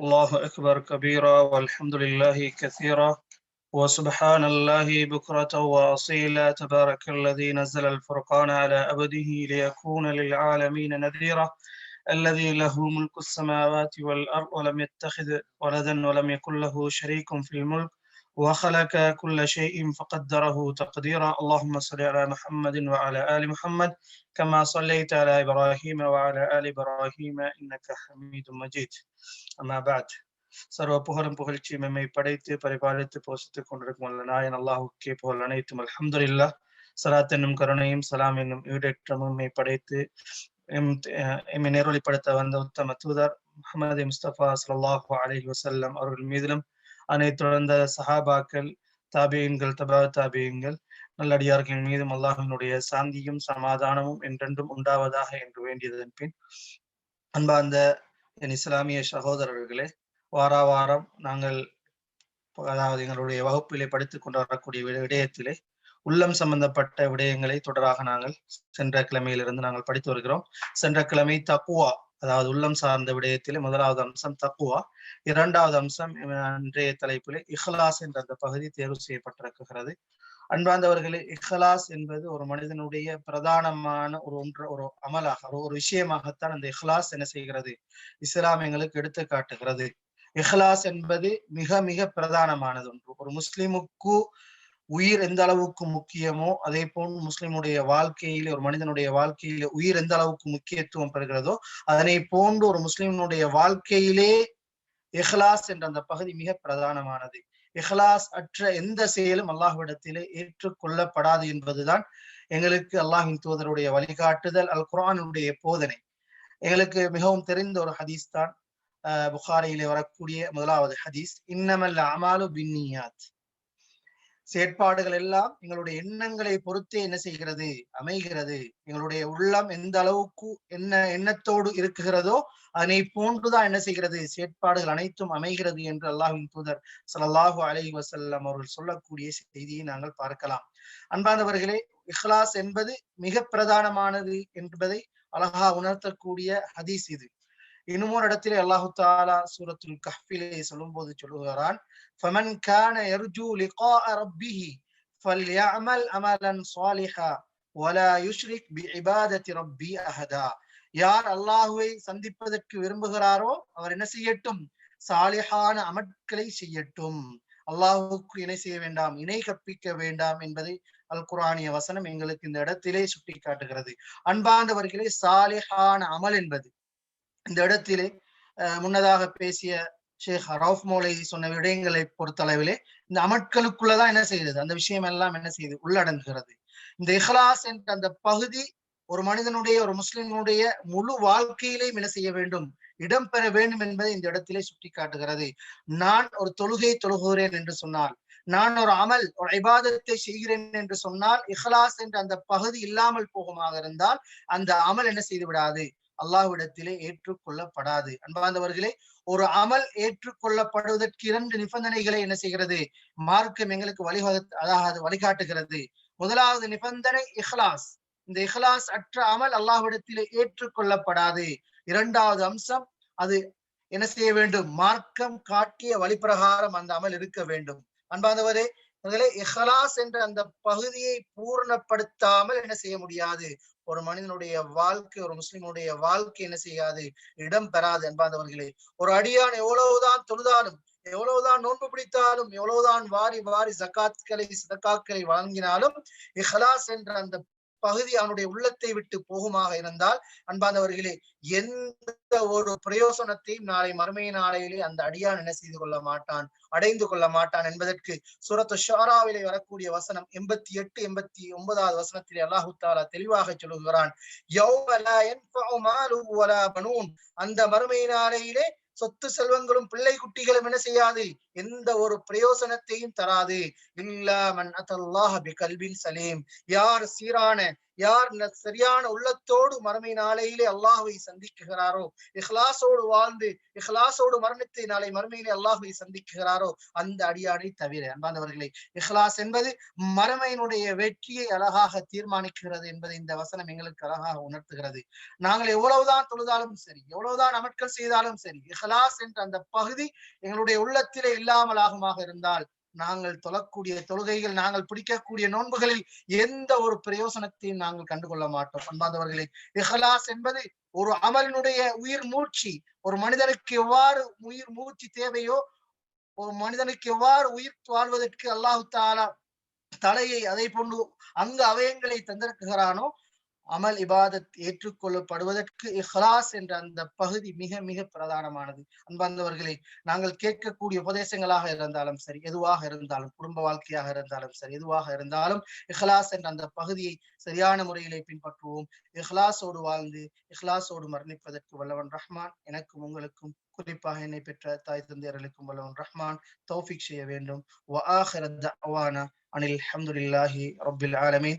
الله أكبر كبيرا والحمد لله كثيرا وسبحان الله بكرة وأصيلا. تبارك الذي نزل الفرقان على أبده ليكون للعالمين نذيرا. الذي له ملك السماوات والأرض ولم يتخذ ولدا ولم يكن له شريك في الملك. وخلق كل شيء فقدره تقديرا اللهم صل على محمد وعلى آل محمد كما صليت على إبراهيم وعلى آل إبراهيم إنك حميد مجيد أما بعد சர்வ புகழும் புகழ்ச்சி மெம்மை படைத்து பரிபாலித்து போஷித்துக் கொண்டிருக்கும் வல்ல நாயன் அல்லாஹுக்கே புகழ் அனைத்தும் அல்ஹம்துலில்லா சலாத் என்னும் கருணையும் சலாம் என்னும் ஈடேற்றமும் மெம்மை படைத்து எம் எம்மை நேர்வழிப்படுத்த வந்த உத்தம தூதர் முகமது முஸ்தபா சல்லாஹூ அலஹி வசல்லம் அவர்கள் மீதிலும் அனைத்து தொடர்ந்த சஹாபாக்கள் தாபியங்கள் தபா தாபியங்கள் நல்லடியார்கள் மீதும் அல்லாஹினுடைய சாந்தியும் சமாதானமும் என்றென்றும் உண்டாவதாக என்று வேண்டியதன் பின் அன்பார்ந்த என் இஸ்லாமிய சகோதரர்களே வாரா வாரம் நாங்கள் அதாவது எங்களுடைய வகுப்பிலே படித்துக் கொண்டு வரக்கூடிய விடயத்திலே உள்ளம் சம்பந்தப்பட்ட விடயங்களை தொடராக நாங்கள் சென்ற கிழமையிலிருந்து நாங்கள் படித்து வருகிறோம். சென்ற கிழமை தக்குவா அதாவது உள்ளம் சார்ந்த விடயத்திலே முதலாவது அம்சம் தக்குவா இரண்டாவது அம்சம் அன்றைய தலைப்பிலே இஹ்லாஸ் என்ற அந்த பகுதி தேர்வு செய்யப்பட்டிருக்கிறது. அன்பார்ந்தவர்களே இஹ்லாஸ் என்பது ஒரு மனிதனுடைய பிரதானமான ஒரு ஒன்று ஒரு அமலாக ஒரு விஷயமாகத்தான் அந்த இஹ்லாஸ் என்ன செய்கிறது? இஸ்லாம் எங்களுக்கு எடுத்து காட்டுகிறது இஹ்லாஸ் என்பது மிக மிக பிரதானமானது ஒன்று. ஒரு முஸ்லிமுக்கு உயிர் எந்த அளவுக்கு முக்கியமோ அதே போன்று முஸ்லிமுடைய வாழ்க்கையிலே ஒரு மனிதனுடைய வாழ்க்கையிலே உயிர் எந்த அளவுக்கு முக்கியத்துவம் பெறுகிறதோ அதனை போன்று ஒரு முஸ்லிம்னுடைய வாழ்க்கையிலே இஹ்லாஸ் என்ற அந்த பகுதி மிக பிரதானமானது. இஹ்லாஸ் அற்ற எந்த செயலும் அல்லாஹ்விடத்திலே ஏற்றுக்கொள்ளப்படாது என்பதுதான் எங்களுக்கு அல்லாஹின் தூதருடைய வழிகாட்டுதல் அல் குரானுடைய போதனை. எங்களுக்கு மிகவும் தெரிந்த ஒரு ஹதீஸ் தான் புகாரியிலே வரக்கூடிய முதலாவது ஹதீஸ். இன்னமல் அமாலு பின்னியாத். செயற்பாடுகள் எல்லாம் எங்களுடைய எண்ணங்களை பொறுத்தே என்ன செய்கிறது? அமைகிறது. எங்களுடைய உள்ளம் எந்த அளவுக்கு என்ன எண்ணத்தோடு இருக்குகிறதோ அதனை போன்றுதான் என்ன செய்கிறது? செயற்பாடுகள் அனைத்தும் அமைகிறது என்று அல்லாஹின் தூதர் சல்லாஹு அலஹி வசல்லம் அவர்கள் சொல்லக்கூடிய செய்தியை நாங்கள் பார்க்கலாம். அன்பானவர்களே இஹ்லாஸ் என்பது மிக பிரதானமானது என்பதை அழகா உணர்த்தக்கூடிய ஹதீஸ் இது. இன்னும் ஒரு இடத்திலே அல்லாஹு தாலா சூரத்துல் கஹ்பிலே சொல்லும் போது சொல்லுகிறான் فمن كان يرجو لقاء ربه فليعمل عملا صالحا ولا يشرك بعبادة ربي أحدا யார் அல்லாஹுவை சந்திப்பதற்கு விரும்புகிறாரோ அவர் என்ன செய்யட்டும் சாலிஹான அமட்களை செய்யட்டும் அல்லாஹுக்கு இணை செய்ய வேண்டாம் இணை கற்பிக்க வேண்டாம் என்பதை அல் குரானிய வசனம் எங்களுக்கு இந்த இடத்திலே சுட்டி காட்டுகிறது அன்பாந்தவர்களே சாலிஹான அமல் என்பது இந்த இடத்திலே முன்னதாக பேசிய ஷேக் ரவுஃப் மோலை சொன்ன விடயங்களை பொறுத்தளவிலே இந்த அமட்களுக்குள்ளதான் என்ன செய்யுது அந்த விஷயம் எல்லாம் என்ன செய்யுது உள்ளடங்குகிறது. இந்த இஹ்லாஸ் என்ற அந்த பகுதி ஒரு மனிதனுடைய ஒரு முஸ்லிம்களுடைய முழு வாழ்க்கையிலேயும் என்ன செய்ய வேண்டும்? இடம்பெற வேண்டும் என்பதை இந்த இடத்திலே சுட்டி காட்டுகிறது நான் ஒரு தொழுகை தொழுகிறேன் என்று சொன்னால் நான் ஒரு அமல் ஒரு ஐபாதத்தை செய்கிறேன் என்று சொன்னால் இஹ்லாஸ் என்ற அந்த பகுதி இல்லாமல் போகுமாக இருந்தால் அந்த அமல் என்ன செய்து விடாது? அல்லாஹ்விடத்திலே ஏற்றுக்கொள்ளப்படாது. அன்பார்ந்தவர்களே ஒரு அமல் ஏற்றுக்கொள்ளப்படுவதற்கு இரண்டு நிபந்தனைகளை என்ன செய்கிறது? மார்க்கம் எங்களுக்கு வழிவகு அதாவது வழிகாட்டுகிறது. முதலாவது நிபந்தனை இஹ்லாஸ். இந்த இஹ்லாஸ் அற்ற அமல் அல்லாஹ்விடத்திலே ஏற்றுக்கொள்ளப்படாது. இரண்டாவது அம்சம் அது என்ன செய்ய வேண்டும்? மார்க்கம் காட்டிய வழிப்பிரகாரம் அந்த அமல் இருக்க வேண்டும். அன்பாந்தவரே அதிலே இஹ்லாஸ் என்ற அந்த பகுதியை பூர்ணப்படுத்தாமல் என்ன செய்ய முடியாது? ஒரு மனிதனுடைய வாழ்க்கை ஒரு முஸ்லிமுடைய வாழ்க்கை என்ன செய்யாது? இடம் பெறாது என்பாந்தவர்களே ஒரு அடியான் எவ்வளவுதான் தொழுதாலும் எவ்வளவுதான் நோன்பு பிடித்தாலும் எவ்வளவுதான் வாரி வாரி ஜக்காத்களை சதக்காக்களை வழங்கினாலும் இஹலாஸ் என்ற அந்த பகுதி அவனுடைய உள்ளத்தை விட்டு போகுமாக இருந்தால் அன்பாந்தவர்களே எந்த ஒரு பிரயோசனத்தையும் நாளை மறுமை நாளையிலே அந்த அடியான் என்ன செய்து கொள்ள மாட்டான் அடைந்து கொள்ள மாட்டான் என்பதற்கு சுரத்து ஷாராவிலே வரக்கூடிய வசனம் எண்பத்தி எட்டு எண்பத்தி ஒன்பதாவது வசனத்திலே அல்லாஹு தாலா தெளிவாக சொல்லுகிறான் அந்த மறுமை நாளையிலே சொத்து செல்வங்களும் பிள்ளை குட்டிகளும் என்ன செய்யாது? எந்த ஒரு பிரயோசனத்தையும் தராது. கல்வின் சலீம். யார் சீரான யார் சரியான உள்ளத்தோடு மறுமை நாளையிலே அல்லாஹுவை சந்திக்குகிறாரோ இஹ்லாசோடு வாழ்ந்து இஹ்லாசோடு மரணத்தை நாளை மறுமையிலே அல்லாஹுவை சந்திக்குகிறாரோ அந்த அடியானை தவிர அன்பானவர்களே இஹ்லாஸ் என்பது மறுமையினுடைய வெற்றியை அழகாக தீர்மானிக்கிறது என்பதை இந்த வசனம் எங்களுக்கு அழகாக உணர்த்துகிறது. நாங்கள் எவ்வளவுதான் தொழுதாலும் சரி எவ்வளவுதான் அமட்கள் செய்தாலும் சரி இஹ்லாஸ் என்ற அந்த பகுதி எங்களுடைய உள்ளத்திலே இல்லாமலாகுமாக இருந்தால் நாங்கள் தொழக்கூடிய தொழுகைகள் நாங்கள் பிடிக்கக்கூடிய நோன்புகளில் எந்த ஒரு பிரயோசனத்தையும் நாங்கள் கண்டுகொள்ள மாட்டோம். அன்பாந்தவர்களே இஹலாஸ் என்பது ஒரு அமலினுடைய உயிர் மூச்சு ஒரு மனிதனுக்கு எவ்வாறு உயிர் மூச்சு தேவையோ ஒரு மனிதனுக்கு எவ்வாறு உயிர் வாழ்வதற்கு அல்லாஹு தாலா தலையை அதை போன்று அங்கு அவயங்களை தந்திருக்கிறானோ அமல் இபாதத் ஏற்றுக்கொள்ளப்படுவதற்கு இஹ்லாஸ் என்ற அந்த பகுதி மிக மிக பிரதானமானது. அன்பார்ந்தவர்களே நாங்கள் கேட்கக்கூடிய உபதேசங்களாக இருந்தாலும் சரி எதுவாக இருந்தாலும் குடும்ப வாழ்க்கையாக இருந்தாலும் சரி எதுவாக இருந்தாலும் இஹ்லாஸ் என்ற அந்த பகுதியை சரியான முறையிலே பின்பற்றுவோம். இஹ்லாஸோடு வாழ்ந்து இஹ்லாஸோடு மரணிப்பதற்கு வல்லவன் ரஹ்மான். எனக்கும் உங்களுக்கும் குறிப்பாக என்னை பெற்ற தாய் தந்தையர்களுக்கும் வல்லவன் ரஹ்மான். தௌஃபிக் செய்ய வேண்டும். அனில் அஹமதுல்லாஹி ரபில் ஆலமீன்.